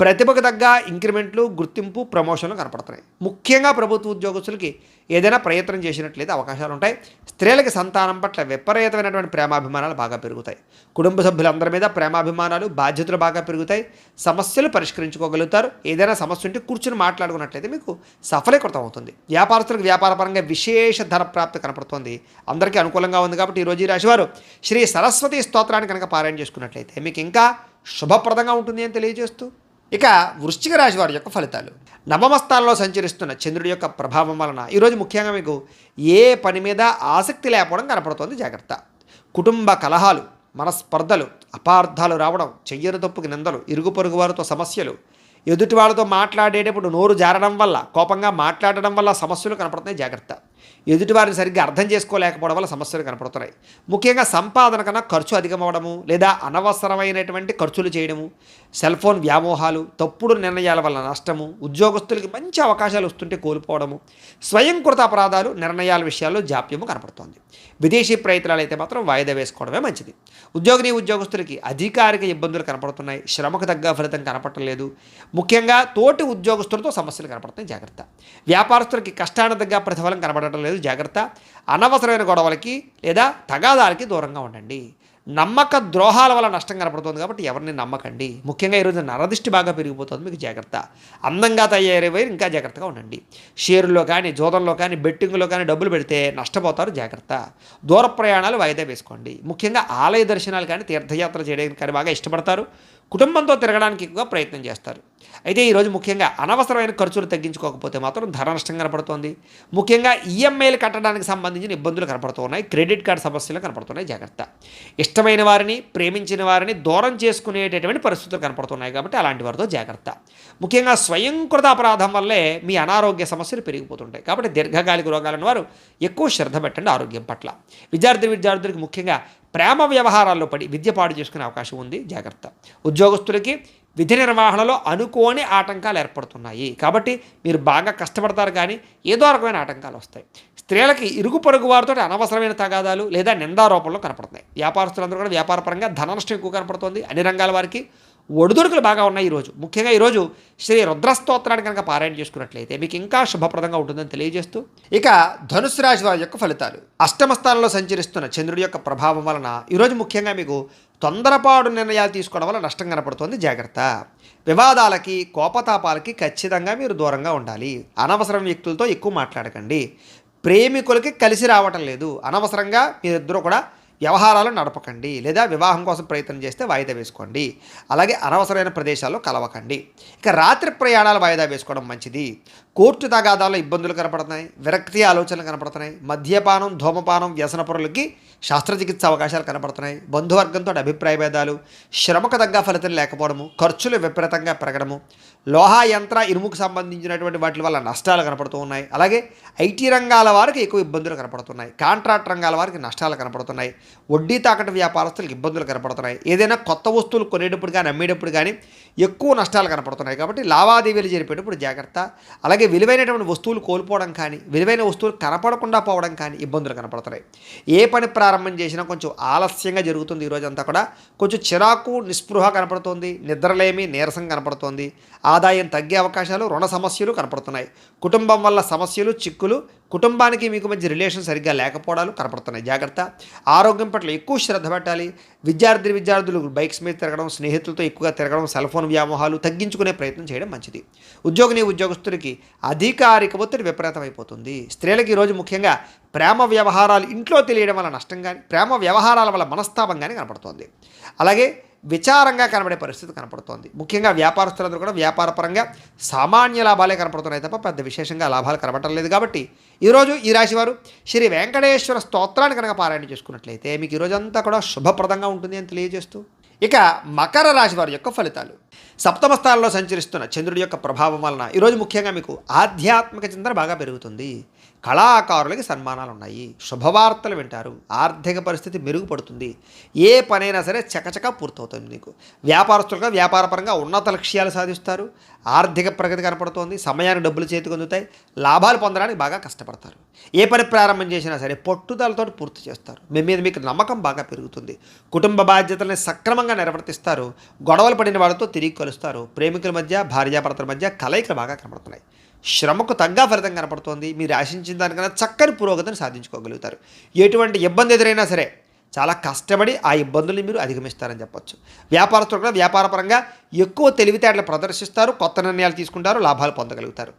ప్రతిభకు తగ్గ ఇంక్రిమెంట్లు గుర్తింపు ప్రమోషన్లు కనపడుతున్నాయి. ముఖ్యంగా ప్రభుత్వ ఉద్యోగస్తులకి ఏదైనా ప్రయత్నం చేసినట్లయితే అవకాశాలు ఉంటాయి. స్త్రీలకి సంతానం పట్ల విపరీతమైనటువంటి ప్రేమాభిమానాలు బాగా పెరుగుతాయి. కుటుంబ సభ్యులందరి మీద ప్రేమాభిమానాలు బాధ్యతలు బాగా పెరుగుతాయి. సమస్యలు పరిష్కరించుకోగలుగుతారు. ఏదైనా సమస్య ఉంటే కూర్చుని మాట్లాడుకున్నట్లయితే మీకు సఫలీకృతం అవుతుంది. వ్యాపారస్తులకు వ్యాపారపరంగా విశేష ధన ప్రాప్తి కనపడుతుంది. అందరికీ అనుకూలంగా ఉంది కాబట్టి ఈరోజు ఈ రాశివారు శ్రీ సరస్వతి స్తోత్రాన్ని కనుక పారాయణ చేసుకున్నట్లయితే మీకు ఇంకా శుభప్రదంగా ఉంటుంది అని తెలియజేస్తూ ఇక వృశ్చిక రాశి వారి యొక్క ఫలితాలు. నవమస్థానంలో సంచరిస్తున్న చంద్రుడి యొక్క ప్రభావం వలన ఈరోజు ముఖ్యంగా మీకు ఏ పని మీద ఆసక్తి లేకపోవడం కనపడుతోంది. జాగ్రత్త. కుటుంబ కలహాలు మనస్పర్ధలు అపార్థాలు రావడం చెయ్యరు తప్పుకి నిందలు ఇరుగు పొరుగు వారితో సమస్యలు ఎదుటి వాళ్ళతో మాట్లాడేటప్పుడు నోరు జారడం వల్ల కోపంగా మాట్లాడడం వల్ల సమస్యలు కనపడుతున్నాయి. జాగ్రత్త. ఎదుటి వారిని సరిగ్గా అర్థం చేసుకోలేకపోవడం వల్ల సమస్యలు కనపడుతున్నాయి. ముఖ్యంగా సంపాదన కన్నా ఖర్చు అధికమవడము లేదా అనవసరమైనటువంటి ఖర్చులు చేయడము సెల్ ఫోన్ వ్యామోహాలు తప్పుడు నిర్ణయాల వల్ల నష్టము ఉద్యోగస్తులకి మంచి అవకాశాలు వస్తుంటే కోల్పోవడము స్వయంకృత అపరాధాలు నిర్ణయాల విషయాల్లో జాప్యము కనపడుతోంది. విదేశీ ప్రయత్నాలు అయితే మాత్రం వాయిదా వేసుకోవడమే మంచిది. ఉద్యోగిని ఉద్యోగస్తులకి అధికారిక ఇబ్బందులు కనపడుతున్నాయి. శ్రమకు తగ్గ ఫలితం కనపడలేదు. ముఖ్యంగా తోటి ఉద్యోగస్తులతో సమస్యలు కనపడుతున్నాయి జాగ్రత్త. వ్యాపారస్తులకి కష్టానికి తగ్గ ప్రతిఫలం కనపడటం లేదు. జాగ్రత్త. అనవసరమైన గొడవలకి లేదా తగాదాలకి దూరంగా ఉండండి. నమ్మక ద్రోహాల వల్ల నష్టం కనపడుతుంది కాబట్టి ఎవరిని నమ్మకండి. ముఖ్యంగా ఈరోజు నరదిష్టి బాగా పెరిగిపోతుంది. మీకు జాగ్రత్త. అందంగా తయారయ్యే ఇంకా జాగ్రత్తగా ఉండండి. షేరులో కానీ జోదంలో కానీ బెట్టింగ్లో కానీ డబ్బులు పెడితే నష్టపోతారు. జాగ్రత్త. దూర ప్రయాణాలు వాయిదా వేసుకోండి. ముఖ్యంగా ఆలయ దర్శనాలు కానీ తీర్థయాత్ర చేయడానికి కానీ బాగా ఇష్టపడతారు. కుటుంబంతో తిరగడానికి ఎక్కువగా ప్రయత్నం చేస్తారు. అయితే ఈరోజు ముఖ్యంగా అనవసరమైన ఖర్చులు తగ్గించుకోకపోతే మాత్రం ధర నష్టం కనపడుతోంది. ముఖ్యంగా ఈఎంఐలు కట్టడానికి సంబంధించిన ఇబ్బందులు కనపడుతున్నాయి. క్రెడిట్ కార్డ్ సమస్యలు కనపడుతున్నాయి. జాగ్రత్త. ఇష్టమైన వారిని ప్రేమించిన వారిని దూరం చేసుకునేటటువంటి పరిస్థితులు కనపడుతున్నాయి కాబట్టి అలాంటి వారితో జాగ్రత్త. ముఖ్యంగా స్వయంకృత అపరాధం వల్లే మీ అనారోగ్య సమస్యలు పెరిగిపోతుంటాయి. కాబట్టి దీర్ఘకాలిక రోగాలను వారు ఎక్కువ శ్రద్ధ పెట్టండి ఆరోగ్యం పట్ల. విద్యార్థి విద్యార్థులకు ముఖ్యంగా ప్రేమ వ్యవహారాల్లో పడి విద్య పాడు చేసుకునే అవకాశం ఉంది. జాగ్రత్త. ఉద్యోగస్తులకి విధి నిర్వహణలో అనుకోని ఆటంకాలు ఏర్పడుతున్నాయి. కాబట్టి మీరు బాగా కష్టపడతారు కానీ ఏదో రకమైన ఆటంకాలు వస్తాయి. స్త్రీలకి ఇరుగు పొరుగు వారితో అనవసరమైన తగాదాలు లేదా నిందారోపణలు కనపడుతున్నాయి. వ్యాపారస్తులందరూ కూడా వ్యాపారపరంగా ధన నష్టం ఎక్కువ కనపడుతుంది. అన్ని రంగాల వారికి ఒడిదుడుకులు బాగా ఉన్నాయి ఈరోజు ముఖ్యంగా ఈరోజు శ్రీ రుద్రస్తోత్రాన్ని కనుక పారాయణ చేసుకున్నట్లయితే మీకు ఇంకా శుభప్రదంగా ఉంటుందని తెలియజేస్తూ ఇక ధనుసు రాశి వారి యొక్క ఫలితాలు. అష్టమ స్థానంలో సంచరిస్తున్న చంద్రుడి యొక్క ప్రభావం వలన ఈరోజు ముఖ్యంగా మీకు తొందరపాటు నిర్ణయాలు తీసుకోవడం వల్ల నష్టం కనపడుతుంది. జాగ్రత్త. వివాదాలకి కోపతాపాలకి ఖచ్చితంగా మీరు దూరంగా ఉండాలి. అనవసరం వ్యక్తులతో ఎక్కువ మాట్లాడకండి. ప్రేమికులకి కలిసి రావటం లేదు. అనవసరంగా మీరిద్దరూ కూడా వ్యవహారాలు నడపకండి. లేదా వివాహం కోసం ప్రయత్నం చేస్తే వాయిదా వేసుకోండి. అలాగే అనవసరమైన ప్రదేశాల్లో కలవకండి. ఇక రాత్రి ప్రయాణాలు వాయిదా వేసుకోవడం మంచిది. కోర్టు తగాదాల్లో ఇబ్బందులు కనపడుతున్నాయి. విరక్తి ఆలోచనలు కనపడుతున్నాయి. మద్యపానం ధూమపానం వ్యసనపరులకి శస్త్రచికిత్స అవకాశాలు కనబడుతున్నాయి బంధువర్గంతో అభిప్రాయ భేదాలు శ్రమకు తగ్గ ఫలితం లేకపోవడము ఖర్చులు విపరీతంగా పెరగడము లోహా యంత్ర ఇనుముకు సంబంధించినటువంటి వాటి వల్ల నష్టాలు కనపడుతూ ఉన్నాయి. అలాగే ఐటీ రంగాల వారికి ఎక్కువ ఇబ్బందులు కనపడుతున్నాయి. కాంట్రాక్ట్ రంగాల వారికి నష్టాలు కనపడుతున్నాయి. వడ్డీ తాకట్టు వ్యాపారస్తులకు ఇబ్బందులు కనపడుతున్నాయి. ఏదైనా కొత్త వస్తువులు కొనేటప్పుడు కానీ అమ్మేటప్పుడు కానీ ఎక్కువ నష్టాలు కనపడుతున్నాయి కాబట్టి లావాదేవీలు జరిపేటప్పుడు జాగ్రత్త. అలాగే అలాగే విలువైనటువంటి వస్తువులు కోల్పోవడం కానీ విలువైన వస్తువులు కనపడకుండా పోవడం కానీ ఇబ్బందులు కనపడుతున్నాయి. ఏ పని ప్రారంభం చేసినా కొంచెం ఆలస్యంగా జరుగుతుంది ఈరోజు అంతా కూడా. కొంచెం చిరాకు నిస్పృహ కనపడుతోంది నిద్రలేమి నీరసం కనపడుతోంది. ఆదాయం తగ్గే అవకాశాలు రుణ సమస్యలు కనపడుతున్నాయి. కుటుంబం వల్ల సమస్యలు చిక్కులు కుటుంబానికి మీకు మధ్య రిలేషన్ సరిగ్గా లేకపోవడాలు కనపడుతున్నాయి. జాగ్రత్త. ఆరోగ్యం పట్ల ఎక్కువ శ్రద్ధ పెట్టాలి. విద్యార్థి విద్యార్థులు బైక్స్ మీద తిరగడం స్నేహితులతో ఎక్కువగా తిరగడం సెల్ ఫోన్ వ్యామోహాలు తగ్గించుకునే ప్రయత్నం చేయడం మంచిది. ఉద్యోగిని ఉద్యోగస్తులకి అధికారిక ఒత్తిడి విపరీతం అయిపోతుంది స్త్రీలకు ఈరోజు ముఖ్యంగా ప్రేమ వ్యవహారాలు ఇంట్లో తెలియడం వల్ల నష్టం కానీ ప్రేమ వ్యవహారాల వల్ల మనస్తాపం కానీ కనపడుతోంది. అలాగే విచారంగా కనబడే పరిస్థితి కనపడుతోంది. ముఖ్యంగా వ్యాపారస్తులందరూ కూడా వ్యాపారపరంగా సామాన్య లాభాలే కనపడుతున్నాయి తప్ప పెద్ద విశేషంగా లాభాలు కనబడటం లేదు కాబట్టి ఈరోజు ఈ రాశివారు శ్రీ వెంకటేశ్వర స్తోత్రాన్ని కనుక పారాయణ చేసుకున్నట్లయితే మీకు ఈరోజంతా కూడా శుభప్రదంగా ఉంటుంది అని తెలియజేస్తూ ఇక మకర రాశి వారి యొక్క ఫలితాలు. సప్తమ స్థానంలో సంచరిస్తున్న చంద్రుడి యొక్క ప్రభావం వలన ఈరోజు ముఖ్యంగా మీకు ఆధ్యాత్మిక చింతన బాగా పెరుగుతుంది. కళాకారులకి సన్మానాలు ఉన్నాయి శుభవార్తలు వింటారు. ఆర్థిక పరిస్థితి మెరుగుపడుతుంది. ఏ పనైనా సరే చకచక పూర్తవుతుంది మీకు వ్యాపారస్తులుగా వ్యాపారపరంగా ఉన్నత లక్ష్యాలు సాధిస్తారు. ఆర్థిక ప్రగతి కనపడుతోంది సమయానికి డబ్బులు చేతికి అందుతాయి లాభాలు పొందడానికి బాగా కష్టపడతారు. ఏ పని ప్రారంభం చేసినా సరే పట్టుదలతో పూర్తి చేస్తారు. మీ మీద మీకు నమ్మకం బాగా పెరుగుతుంది. కుటుంబ బాధ్యతల్ని సక్రమంగా నిర్వర్తిస్తారు. గొడవలు పడిన వాళ్ళతో తిరిగి కలుస్తారు. ప్రేమికుల మధ్య భార్యాభర్తల మధ్య కలయికలు బాగా కనపడుతున్నాయి. శ్రమకు తగ్గ ఫలితం కనపడుతోంది. మీరు ఆశించిన దానికన్నా చక్కని పురోగతిని సాధించుకోగలుగుతారు. ఎటువంటి ఇబ్బంది ఎదురైనా సరే చాలా కష్టపడి ఆ ఇబ్బందుల్ని మీరు అధిగమిస్తారని చెప్పొచ్చు. వ్యాపారస్తులు కూడా వ్యాపారపరంగా ఎక్కువ తెలివితేటలు ప్రదర్శిస్తారు కొత్త నిర్ణయాలు తీసుకుంటారు లాభాలు పొందగలుగుతారు.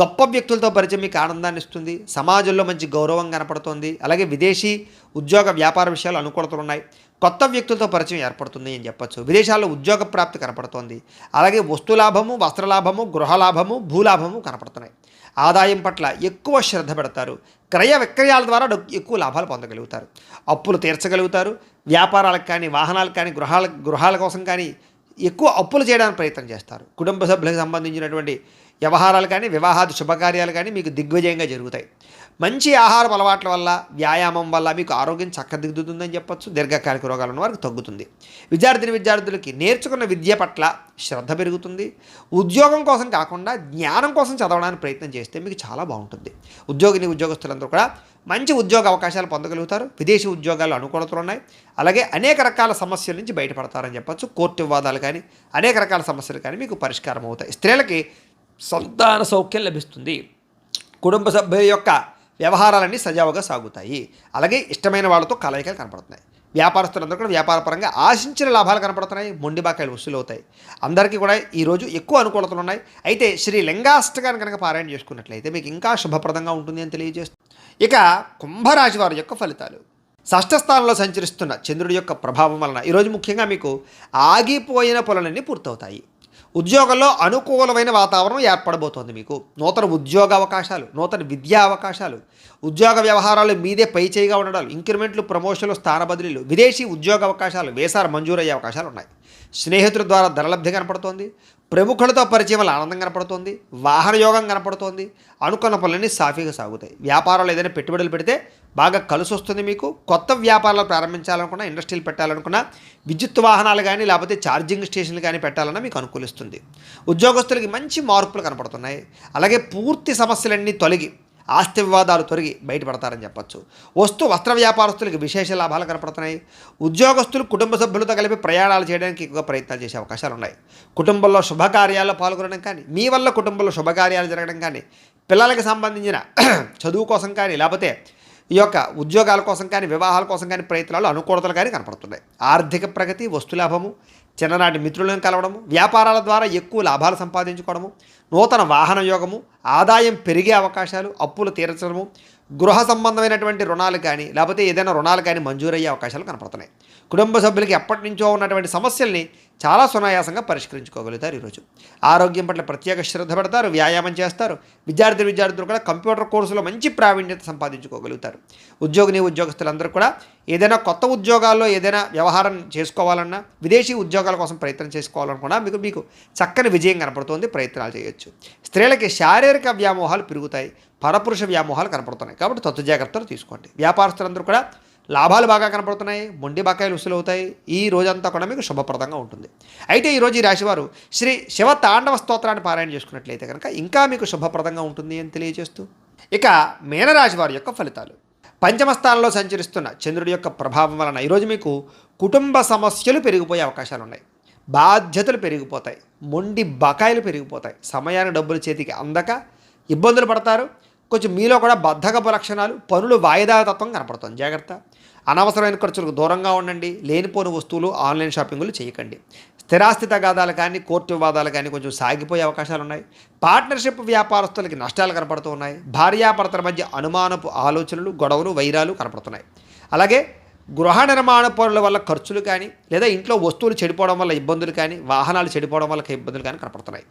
గొప్ప వ్యక్తులతో పరిచయం మీకు ఆనందాన్ని ఇస్తుంది సమాజంలో మంచి గౌరవం కనపడుతుంది అలాగే విదేశీ ఉద్యోగ వ్యాపార విషయాలు అనుకూలతలు ఉన్నాయి. కొత్త వ్యక్తులతో పరిచయం ఏర్పడుతుంది అని చెప్పొచ్చు. విదేశాల్లో ఉద్యోగ ప్రాప్తి కనపడుతోంది. అలాగే వస్తు లాభము గృహలాభము భూలాభము కనపడుతున్నాయి. ఆదాయం పట్ల ఎక్కువ శ్రద్ధ పెడతారు. క్రయ విక్రయాల ద్వారా ఎక్కువ లాభాలు పొందగలుగుతారు. అప్పులు తీర్చగలుగుతారు. వ్యాపారాలకు కానీ వాహనాలకు కానీ గృహాల గృహాల కోసం కానీ ఎక్కువ అప్పులు చేయడానికి ప్రయత్నం చేస్తారు. కుటుంబ సభ్యులకు సంబంధించినటువంటి వ్యవహారాలు కానీ వివాహాది శుభకార్యాలు కానీ మీకు దిగ్విజయంగా జరుగుతాయి. మంచి ఆహారం అలవాట్ల వల్ల వ్యాయామం వల్ల మీకు ఆరోగ్యం చక్కదిద్దుతుందని చెప్పొచ్చు. దీర్ఘకాలిక రోగాలు ఉన్న వారికి తగ్గుతుంది. విద్యార్థిని విద్యార్థులకి నేర్చుకున్న విద్య పట్ల శ్రద్ధ పెరుగుతుంది. ఉద్యోగం కోసం కాకుండా జ్ఞానం కోసం చదవడానికి ప్రయత్నం చేస్తే మీకు చాలా బాగుంటుంది. ఉద్యోగిని ఉద్యోగస్తులందరూ కూడా మంచి ఉద్యోగ అవకాశాలు పొందగలుగుతారు. విదేశీ ఉద్యోగాలు అనుకూలతలు ఉన్నాయి. అలాగే అనేక రకాల సమస్యల నుంచి బయటపడతారని చెప్పొచ్చు. కోర్టు వివాదాలు కానీ అనేక రకాల సమస్యలు కానీ మీకు పరిష్కారం అవుతాయి. స్త్రీలకి సంతాన సౌఖ్యం లభిస్తుంది. కుటుంబ సభ్యుల యొక్క వ్యవహారాలన్నీ సజావుగా సాగుతాయి. అలాగే ఇష్టమైన వాళ్ళతో కలయికలు కనపడుతున్నాయి. వ్యాపారస్తులందరూ కూడా వ్యాపారపరంగా ఆశించిన లాభాలు కనపడుతున్నాయి మొండి బాకాయలు వసూలు అవుతాయి. అందరికీ కూడా ఈరోజు ఎక్కువ అనుకూలతలు ఉన్నాయి. అయితే శ్రీ లింగాష్టకాన్ని కనుక పారాయణ చేసుకున్నట్లయితే మీకు ఇంకా శుభప్రదంగా ఉంటుంది అని తెలియజేస్తుంది ఇక కుంభరాశి వారి యొక్క ఫలితాలు. షష్ఠస్థానంలో సంచరిస్తున్న చంద్రుడి యొక్క ప్రభావం వలన ఈరోజు ముఖ్యంగా మీకు ఆగిపోయిన పనులన్నీ పూర్తవుతాయి. ఉద్యోగంలో అనుకూలమైన వాతావరణం ఏర్పడబోతోంది మీకు. నూతన ఉద్యోగ అవకాశాలు నూతన విద్యా అవకాశాలు ఉద్యోగ వ్యవహారాలు మీదే పై చేయిగా ఉండడాలు ఇంక్రిమెంట్లు ప్రమోషన్లు స్థాన బదిలీలు విదేశీ ఉద్యోగ అవకాశాలు వేసారు మంజూరయ్యే అవకాశాలు ఉన్నాయి. స్నేహితుల ద్వారా ధనలబ్ధి కనపడుతోంది ప్రముఖులతో పరిచయం వల్ల ఆనందం కనపడుతోంది వాహన యోగం కనపడుతోంది అనుకున్న పనులన్నీ సాఫీగా సాగుతాయి. వ్యాపారాలు ఏదైనా పెట్టుబడులు పెడితే బాగా కలిసి వస్తుంది మీకు. కొత్త వ్యాపారాలు ప్రారంభించాలనుకున్నా ఇండస్ట్రీలు పెట్టాలనుకున్నా విద్యుత్ వాహనాలు కానీ లేకపోతే ఛార్జింగ్ స్టేషన్లు కానీ పెట్టాలన్నా మీకు అనుకూలిస్తుంది. ఉద్యోగస్తులకి మంచి మార్పులు కనపడుతున్నాయి. అలాగే పూర్తి సమస్యలన్నీ తొలగి ఆస్తి వివాదాలు తొలగి బయటపడతారని చెప్పచ్చు. వస్తు వస్త్ర వ్యాపారస్తులకు విశేష లాభాలు కనపడుతున్నాయి. ఉద్యోగస్తులు కుటుంబ సభ్యులతో కలిపి ప్రయాణాలు చేయడానికి ఎక్కువ ప్రయత్నాలు చేసే అవకాశాలు ఉన్నాయి. కుటుంబంలో శుభకార్యాల్లో పాల్గొనడం కానీ మీ వల్ల కుటుంబంలో శుభకార్యాలు జరగడం కానీ పిల్లలకి సంబంధించిన [clears throat] చదువు కోసం కానీ లేకపోతే ఈ యొక్క ఉద్యోగాల కోసం కానీ వివాహాల కోసం కానీ ప్రయత్నాలు అనుకూలతలు కానీ కనపడుతున్నాయి. ఆర్థిక ప్రగతి వస్తులాభము చిన్ననాటి మిత్రులను కలవడము వ్యాపారాల ద్వారా ఎక్కువ లాభాలు సంపాదించుకోవడము నూతన వాహన యోగము ఆదాయం పెరిగే అవకాశాలు అప్పులు తీర్చడము గృహ సంబంధమైనటువంటి రుణాలు కానీ లేకపోతే ఏదైనా రుణాలు కానీ మంజూరయ్యే అవకాశాలు కనపడుతున్నాయి. కుటుంబ సభ్యులకి ఎప్పటి నుంచో ఉన్నటువంటి సమస్యల్ని చాలా సునాయాసంగా పరిష్కరించుకోగలుగుతారు ఈరోజు. ఆరోగ్యం పట్ల ప్రత్యేక శ్రద్ధ పెడతారు వ్యాయామం చేస్తారు. విద్యార్థి విద్యార్థులు కూడా కంప్యూటర్ కోర్సులో మంచి ప్రావీణ్యత సంపాదించుకోగలుగుతారు. ఉద్యోగిని ఉద్యోగస్తులందరూ కూడా ఏదైనా కొత్త ఉద్యోగాల్లో ఏదైనా వ్యవహారం చేసుకోవాలన్నా విదేశీ ఉద్యోగాల కోసం ప్రయత్నం చేసుకోవాలనుకున్నా మీకు మీకు చక్కని విజయం కనపడుతోంది ప్రయత్నాలు చేయొచ్చు. స్త్రీలకి శారీరక వ్యామోహాలు పెరుగుతాయి పరపురుష వ్యామోహాలు కనపడుతున్నాయి. కాబట్టి తత్వ జాగ్రత్తలు తీసుకోండి. వ్యాపారస్తులందరూ కూడా లాభాలు బాగా కనపడుతున్నాయి మొండి బకాయిలు ఉసులవుతాయి ఈ రోజంతా కూడా మీకు శుభప్రదంగా ఉంటుంది. అయితే ఈరోజు ఈ రాశివారు శ్రీ శివ తాండవ స్తోత్రాన్ని పారాయణ చేసుకున్నట్లయితే కనుక ఇంకా మీకు శుభప్రదంగా ఉంటుంది అని తెలియజేస్తూ ఇక మీనరాశి వారి యొక్క ఫలితాలు. పంచమస్థానంలో సంచరిస్తున్న చంద్రుడి యొక్క ప్రభావం వలన ఈరోజు మీకు కుటుంబ సమస్యలు పెరిగిపోయే అవకాశాలు ఉన్నాయి. బాధ్యతలు పెరిగిపోతాయి మొండి బకాయిలు పెరిగిపోతాయి. సమయానికి డబ్బులు చేతికి అందక ఇబ్బందులు పడతారు. కొంచెం మీలో కూడా బద్ధకపు లక్షణాలు పనులు వాయిదా తత్వం కనపడుతుంది జాగ్రత్త. అనవసరమైన ఖర్చులకు దూరంగా ఉండండి. లేనిపోని వస్తువులు ఆన్లైన్ షాపింగ్లు చేయకండి. స్థిరాస్తి తగాదాలు కానీ కోర్టు వివాదాలు కానీ కొంచెం సాగిపోయే అవకాశాలు ఉన్నాయి. పార్ట్నర్షిప్ వ్యాపారస్తులకి నష్టాలు కనపడుతూ ఉన్నాయి. భార్యాభర్తల మధ్య అనుమానపు ఆలోచనలు గొడవలు వైరాలు కనపడుతున్నాయి. అలాగే గృహ నిర్మాణ పనుల వల్ల ఖర్చులు కానీ లేదా ఇంట్లో వస్తువులు చెడిపోవడం వల్ల ఇబ్బందులు కానీ వాహనాలు చెడిపోవడం వల్ల ఇబ్బందులు కానీ కనపడుతున్నాయి.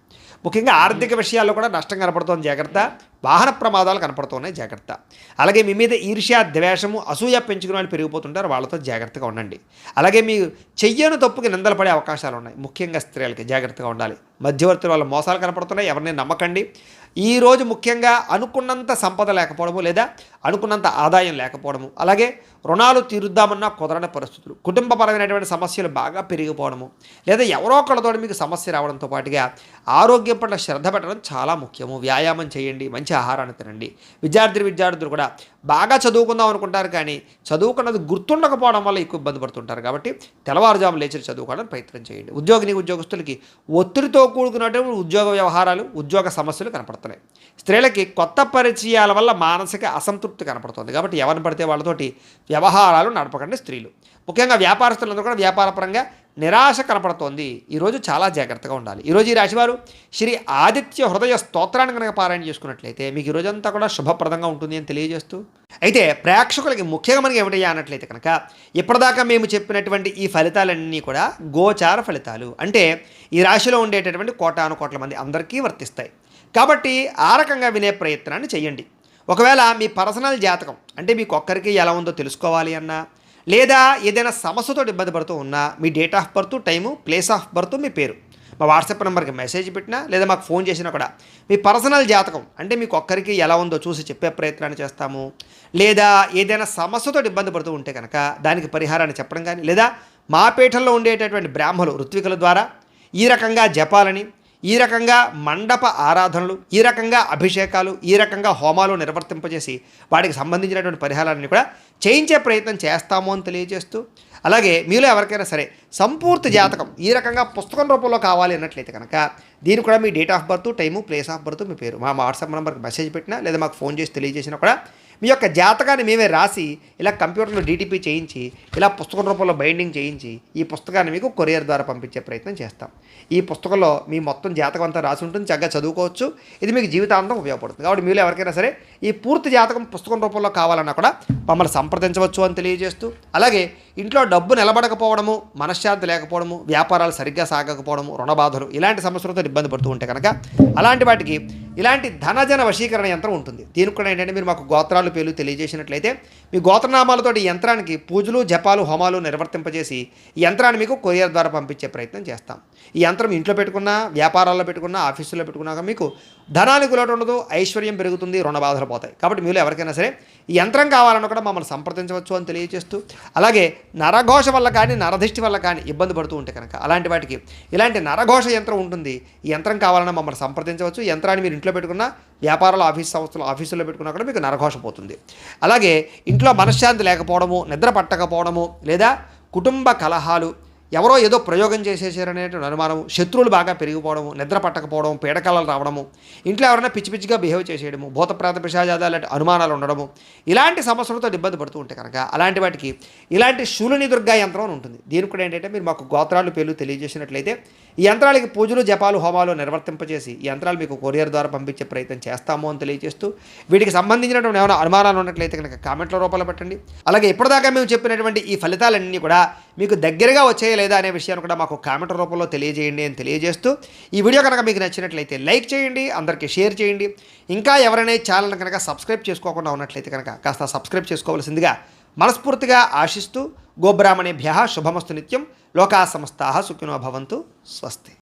ముఖ్యంగా ఆర్థిక విషయాల్లో కూడా నష్టం కనపడుతోంది జాగ్రత్త. వాహన ప్రమాదాలు కనపడుతున్నాయి జాగ్రత్త. అలాగే మీ మీద ఈర్ష్య ద్వేషము అసూయ పెంచుకునే వాళ్ళు పెరిగిపోతుంటారు వాళ్ళతో జాగ్రత్తగా ఉండండి. అలాగే మీ చెయ్యను తప్పుకి నిందలు పడే అవకాశాలు ఉన్నాయి. ముఖ్యంగా స్త్రీలకి జాగ్రత్తగా ఉండాలి. మధ్యవర్తుల వల్ల మోసాలు కనపడుతున్నాయి ఎవరిని నమ్మకండి. ఈరోజు ముఖ్యంగా అనుకున్నంత సంపద లేకపోవడము లేదా అనుకున్నంత ఆదాయం లేకపోవడము. అలాగే రుణాలు తీరుద్దామన్నా కుదరని పరిస్థితులు. కుటుంబపరమైనటువంటి సమస్యలు బాగా పెరిగిపోవడము. లేదా ఎవరో ఒకళ్ళతో మీకు సమస్య రావడంతో పాటుగా ఆరోగ్యం పట్ల శ్రద్ధ పెట్టడం చాలా ముఖ్యము. వ్యాయామం చేయండి మంచి ఆహారాన్ని తినండి. విద్యార్థి విద్యార్థులు కూడా బాగా చదువుకుందాం అనుకుంటారు కానీ చదువుకున్నది గుర్తుండకపోవడం వల్ల ఎక్కువ ఇబ్బంది పడుతుంటారు కాబట్టి తెల్లవారుజాము లేచి చదువుకోవడానికి ప్రయత్నం చేయండి. ఉద్యోగిని ఉద్యోగస్తులకి ఒత్తిడితో కూడుకున్నటువంటి ఉద్యోగ వ్యవహారాలు ఉద్యోగ సమస్యలు కనపడుతున్నాయి. స్త్రీలకి కొత్త పరిచయాల వల్ల మానసిక అసంతృప్తి కనపడుతుంది. కాబట్టి ఎవరిని పడితే వాళ్ళతోటి వ్యవహారాలు నడపకండి స్త్రీలు. ముఖ్యంగా వ్యాపారస్తులందరూ కూడా వ్యాపారపరంగా నిరాశ కనపడుతోంది. ఈరోజు చాలా జాగ్రత్తగా ఉండాలి. ఈరోజు ఈ రాశివారు శ్రీ ఆదిత్య హృదయ స్తోత్రాన్ని కనుక పారాయణ చేసుకున్నట్లయితే మీకు ఈ కూడా శుభప్రదంగా ఉంటుంది అని తెలియజేస్తూ. అయితే ప్రేక్షకులకి ముఖ్యంగా మనకి ఏమిటయ్యా అన్నట్లయితే కనుక ఇప్పటిదాకా మేము చెప్పినటువంటి ఈ ఫలితాలన్నీ కూడా గోచార ఫలితాలు. అంటే ఈ రాశిలో ఉండేటటువంటి కోటాను కోట్ల మంది అందరికీ వర్తిస్తాయి. కాబట్టి ఆ రకంగా వినే ప్రయత్నాన్ని చేయండి. ఒకవేళ మీ పర్సనల్ జాతకం అంటే మీకు ఒక్కరికి ఎలా ఉందో తెలుసుకోవాలి అన్నా లేదా ఏదైనా సమస్యతో ఇబ్బంది పడుతూ ఉన్నా మీ date of birth time place of birth మీ పేరు. మా వాట్సాప్ నెంబర్కి మెసేజ్ పెట్టినా లేదా మాకు ఫోన్ చేసినా కూడా మీ పర్సనల్ జాతకం అంటే మీకు ఒక్కరికి ఎలా ఉందో చూసి చెప్పే ప్రయత్నాన్ని చేస్తాము. లేదా ఏదైనా సమస్యతో ఇబ్బంది పడుతూ ఉంటే కనుక దానికి పరిహారాన్ని చెప్పడం కానీ లేదా మా పీఠంలో ఉండేటటువంటి బ్రాహ్మలు ఋత్వికుల ద్వారా ఈ రకంగా జపాలని ఈ రకంగా మండప ఆరాధనలు ఈ రకంగా అభిషేకాలు ఈ రకంగా హోమాలు నిర్వర్తింపజేసి వాటికి సంబంధించినటువంటి పరిహారాన్ని కూడా చేయించే ప్రయత్నం చేస్తాము అని తెలియజేస్తూ అలాగే మీలో ఎవరికైనా సరే సంపూర్తి జాతకం ఈ రకంగా పుస్తకం రూపంలో కావాలి అన్నట్లయితే కనుక దీని కూడా మీ date of birth time place of birth మీ పేరు. మా వాట్సాప్ నెంబర్కి మెసేజ్ పెట్టినా లేదా మాకు ఫోన్ చేసి తెలియజేసినా కూడా మీ యొక్క జాతకాన్ని మేమే రాసి ఇలా కంప్యూటర్లో డీటీపీ చేయించి ఇలా పుస్తకం రూపంలో బైండింగ్ చేయించి ఈ పుస్తకాన్ని మీకు కొరియర్ ద్వారా పంపించే ప్రయత్నం చేస్తాం. ఈ పుస్తకంలో మీ మొత్తం జాతకం అంతా రాసి ఉంటుంది చక్కగా చదువుకోవచ్చు. ఇది మీకు జీవితాంతం ఉపయోగపడుతుంది. కాబట్టి మీరు ఎవరికైనా సరే ఈ పూర్తి జాతకం పుస్తకం రూపంలో కావాలన్నా కూడా మమ్మల్ని సంప్రదించవచ్చు అని తెలియజేస్తూ అలాగే ఇంట్లో డబ్బు నిలబడకపోవడము మనశ్శాంతి లేకపోవడము వ్యాపారాలు సరిగ్గా సాగకపోవడము రుణబాధలు ఇలాంటి సమస్యలతో ఇబ్బంది పడుతూ ఉంటే కనుక అలాంటి వాటికి ఇలాంటి ధనజన వశీకరణ యంత్రం ఉంటుంది. దీనికి కూడా ఏంటంటే మీరు మాకు గోత్రాలు పేర్లు తెలియజేసినట్లయితే మీ గోత్రనామాలతో ఈ యంత్రానికి పూజలు జపాలు హోమాలు నిర్వర్తింపజేసి ఈ యంత్రాన్ని మీకు కొరియర్ ద్వారా పంపించే ప్రయత్నం చేస్తాం. ఈ యంత్రం ఇంట్లో పెట్టుకున్నా వ్యాపారాల్లో పెట్టుకున్నా ఆఫీసులో పెట్టుకున్నాక మీకు ధనానికి లోటు ఉండదు ఐశ్వర్యం పెరుగుతుంది రుణ బాధలు పోతాయి. కాబట్టి మీరు ఎవరికైనా సరే ఈ యంత్రం కావాలన్నా కూడా మమ్మల్ని సంప్రదించవచ్చు అని తెలియజేస్తూ అలాగే నరఘోష వల్ల కానీ నరదిష్టి వల్ల కానీ ఇబ్బంది పడుతూ ఉంటే కనుక అలాంటి వాటికి ఇలాంటి నరఘోష యంత్రం ఉంటుంది. ఈ యంత్రం కావాలన్నా మమ్మల్ని సంప్రదించవచ్చు. యంత్రాన్ని మీరు ఇంట్లో పెట్టుకున్నా వ్యాపారాలు ఆఫీస్ సంస్థలు ఆఫీసుల్లో పెట్టుకున్నా కూడా మీకు నరఘోష పోతుంది. అలాగే ఇంట్లో మనశ్శాంతి లేకపోవడము నిద్ర పట్టకపోవడము లేదా కుటుంబ కలహాలు ఎవరో ఏదో ప్రయోగం చేసేసారనేటువంటి అనుమానము శత్రువులు బాగా పెరిగిపోవడము నిద్ర పట్టకపోవడం పీడకలలు రావడము ఇంట్లో ఎవరైనా పిచ్చి పిచ్చిగా బిహేవ్ చేసేయడము భూత పిశాజాదాలు లాంటి అనుమానాలు ఉండడము ఇలాంటి సమస్యలతో ఇబ్బంది పడుతూ ఉంటే కనుక అలాంటి వాటికి ఇలాంటి శూలిని దుర్గా యంత్రం అని ఉంటుంది. దీనికి కూడా ఏంటంటే మీరు మాకు గోత్రాలు పేర్లు తెలియజేసినట్లయితే ఈ యంత్రాలకి పూజలు జపాలు హోమాలు నిర్వర్తింపజేసి ఈ యంత్రాలు మీకు కొరియర్ ద్వారా పంపించే ప్రయత్నం చేస్తాము అని తెలియజేస్తూ వీటికి సంబంధించినటువంటి ఏమైనా అనుమానాలు ఉన్నట్లయితే కనుక కామెంట్ల రూపంలో పెట్టండి. అలాగే ఇప్పటిదాకా మేము చెప్పినటువంటి ఈ ఫలితాలన్నీ కూడా మీకు దగ్గరగా వచ్చాయా లేదా అనే విషయాన్ని కూడా మాకు కామెంట్ రూపంలో తెలియజేయండి అని తెలియజేస్తూ ఈ వీడియో కనుక మీకు నచ్చినట్లయితే లైక్ చేయండి అందరికీ షేర్ చేయండి. ఇంకా ఎవరైనా ఈ ఛానల్ కనుక సబ్స్క్రైబ్ చేసుకోకుండా ఉన్నట్లయితే కనుక కాస్త సబ్స్క్రైబ్ చేసుకోవాల్సిందిగా మనస్ఫూర్తిగా ఆశిస్తూ గోబ్రాహ్మణేభ్య శుభమస్తు నిత్యం. లోకా సమస్తా సుఖినో భవంతు. స్వస్తి.